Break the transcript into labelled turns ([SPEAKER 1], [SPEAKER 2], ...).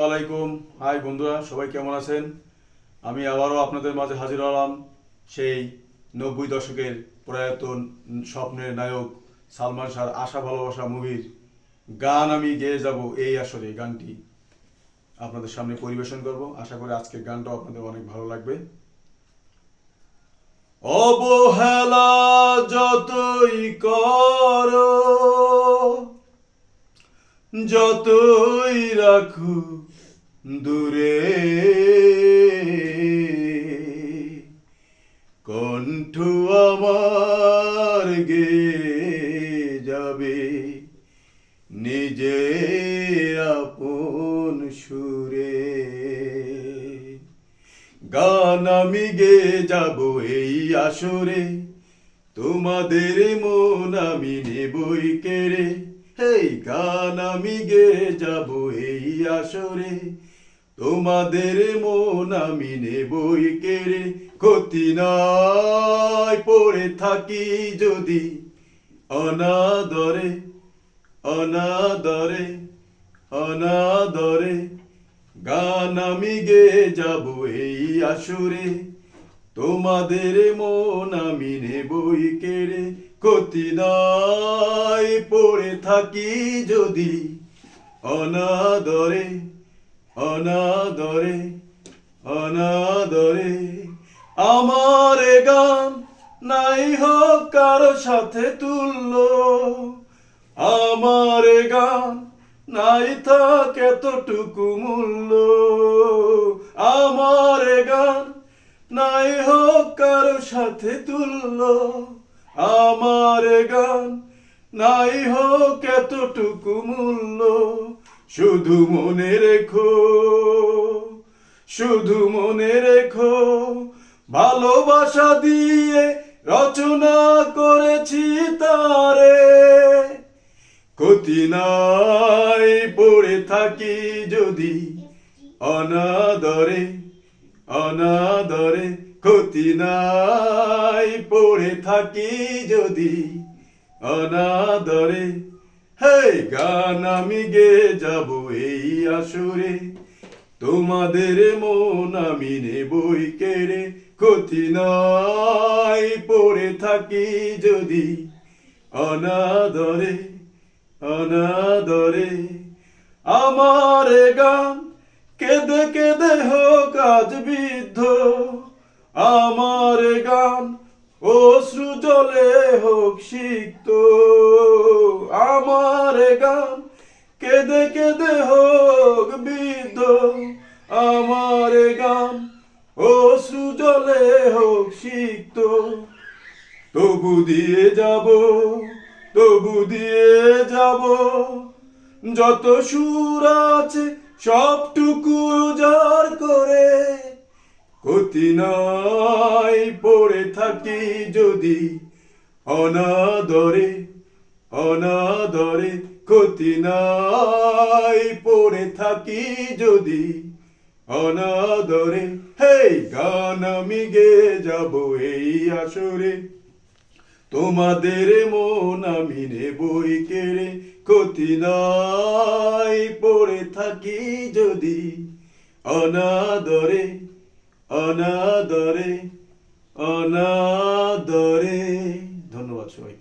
[SPEAKER 1] আসসালামাইকুম হাই বন্ধুরা, সবাই কেমন আছেন? আমি আবারও আপনাদের মাঝে হাজির হলাম সেই নব্বই দশকের প্রয়াত স্বপ্নের নায়ক সালমান শাহর আশা ভালোবাসা মুভির গান আমি গেয়ে যাব এই আসরে গানটি আপনাদের সামনে পরিবেশন করব। আশা করি আজকের গানটাও আপনাদের অনেক ভালো লাগবে। অবহেলা যতই রাখু দূরে। কণ্ঠ আমার গে যাবে, নিজে আপন সুরে। গান আমি গে যাব এই আসরে, তোমাদের মন আমি নেবই কেড়ে। এই গান আমি গে যাব এই আসরে। তোমাদের মন আমি নেবই কেড়ে। ক্ষতি নাই পড়ে থাকি যদি অনাদরে অনাদরে অনাদরে। গান আমি গে যাব এই আসরে। তোমাদের মন আমি নেবই কেড়ে। ক্ষতি নাই পড়ে থাকি যদি অনাদরে অনাদরে অনাদরে। আমার গান নাই হোক কারও সাথে তুল্য। আমার গান নাই থাক এতটুকু মূল্য। আমার গান নাই হোক কারও সাথে তুল্য। আমার গান নাই হোক এতটুকু মূল্য, শুধু মনে রেখো, শুধু মনে রেখো, ভালোবাসা দিয়ে রচনা করেছি তারে। ক্ষতি নাই, পড়ে থাকি যদি অনাদরে অনাদরে। ক্ষতি নাই, পড়ে থাকি যদি অনাদরে। হে গান আমি গে যাব এই আসরে। তোমাদের মন আমি নেবই কেড়ে। ক্ষতি নাই, পড়ে থাকি যদি অনাদরে অনাদরে। আমার গান কেঁদে কেঁদে হোক আজ বিদ্ধ। আমার গান, অশ্রু জলে হোক সিক্ত। আমার গান, কেঁদে কেঁদে হোক বিদ্ধ। আমার গান, অশ্রু জলে হোক সিক্ত। তবু দিয়ে যাব, তবু দিয়ে যাব। যত সুর আছে, সবটুকু জার করে ক্ষতি নাই পড়ে থাকি যদি। অনাদরে অনাদরে ক্ষতি নাই পড়ে থাকি যদি। অনাদরে হে গান আমি গে যাব এই আসরে। তোমাদের মন আমি নেবই কেড়ে। ক্ষতি নাই পড়ে থাকি যদি। অনাদরে অনাদরে অনাদরে ধন্যবাদ সবাইকে